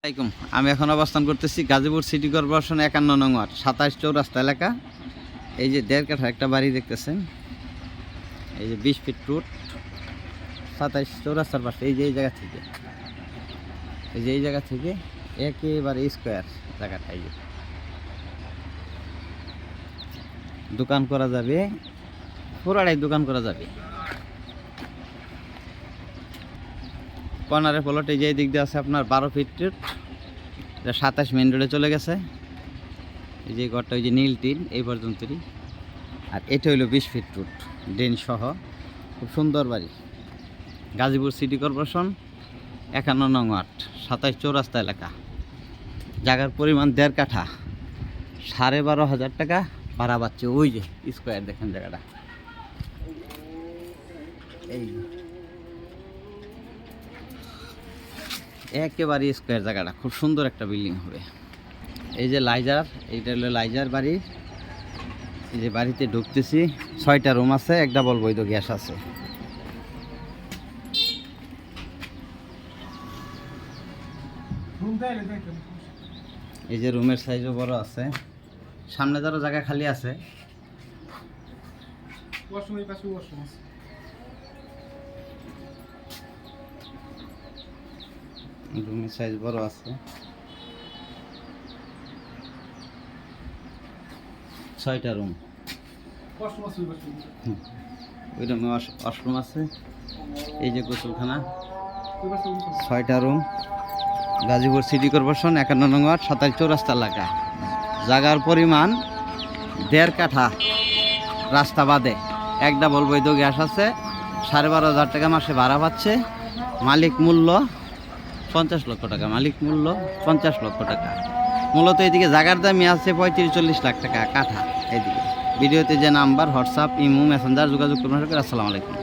আসসালামাইকুম আমি এখন অবস্থান করতেছি গাজীপুর সিটি কর্পোরেশন একান্ন নং ওয়ার্ড, সাতাইশ চৌরাস্তা এলাকা। এই যে দেড় কাঠা একটা বাড়ি দেখতেছেন। এই যে বিশ ফিট রুট, সাতাইশ চৌরাস্তার পাশে, এই যে এই জায়গা থেকে। এই যে এই জায়গা থেকে একেবারে স্কোয়ার জায়গাটা এই যে। দোকান করা যাবে, পুরাটাই দোকান করা যাবে। কর্নারের প্লট যে দিক দিয়ে আছে আপনার বারো ফিট সাতাশ মেন রোডে চলে গেছে। এই যে ঘরটা ওই যে নীল টিন, এই পর্যন্তই। আর এটা হইল বিশ ফিট রুট ড্রেন সহ। খুব সুন্দর বাড়ি। গাজীপুর সিটি কর্পোরেশন, একান্ন নং ওয়ার্ড, সাতাশ চৌরাস্তা এলাকা। জায়গার পরিমাণ দেড় কাঠা। সাড়ে বারো হাজার টাকা, ভাড়া পাচ্ছে ওই যে স্কোয়ার দেখেন জায়গাটা। এই একেবারে স্কোয়ার জায়গাটা, খুব সুন্দর একটা বিল্ডিং হবে। এই যে লাইজার, এইটা হলো লাইজার বাড়ি। এই যে বাড়িতে ঢুকতেছি, ছয়টা রুম আছে, এক ডাবল বৈধ গ্যাস আছে। এই যে রুমের সাইজও বড় আছে। সামনে ধরো জায়গা খালি আছে। রুমের সাইজ বড় আছে। ছয়টা রুম ওই রুমে ওয়াশরুম আছে। এই যে গোসলখানা। ছয়টা রুম গাজীপুর সিটি কর্পোরেশন একান্ন নং ওয়ার্ড সাতাশ চৌরাস্তা এলাকা। জাগার পরিমাণ দেড় কাঠা রাস্তা বাদে। এক ডাবল বৈধ গ্যাস আছে। সাড়ে বারো হাজার টাকা মাসে ভাড়া পাচ্ছে। মালিক মূল্য পঞ্চাশ লক্ষ টাকা, মালিক মূল্য পঞ্চাশ লক্ষ টাকা। মূলত এদিকে জাগার দামই আছে পঁয়ত্রিশ চল্লিশ লাখ টাকা কাঠা এদিকে। ভিডিওতে যে নাম্বার, হোয়াটসঅ্যাপ, ইমো, মেসেঞ্জার যোগাযোগ করবেন আসসালামু আলাইকুম।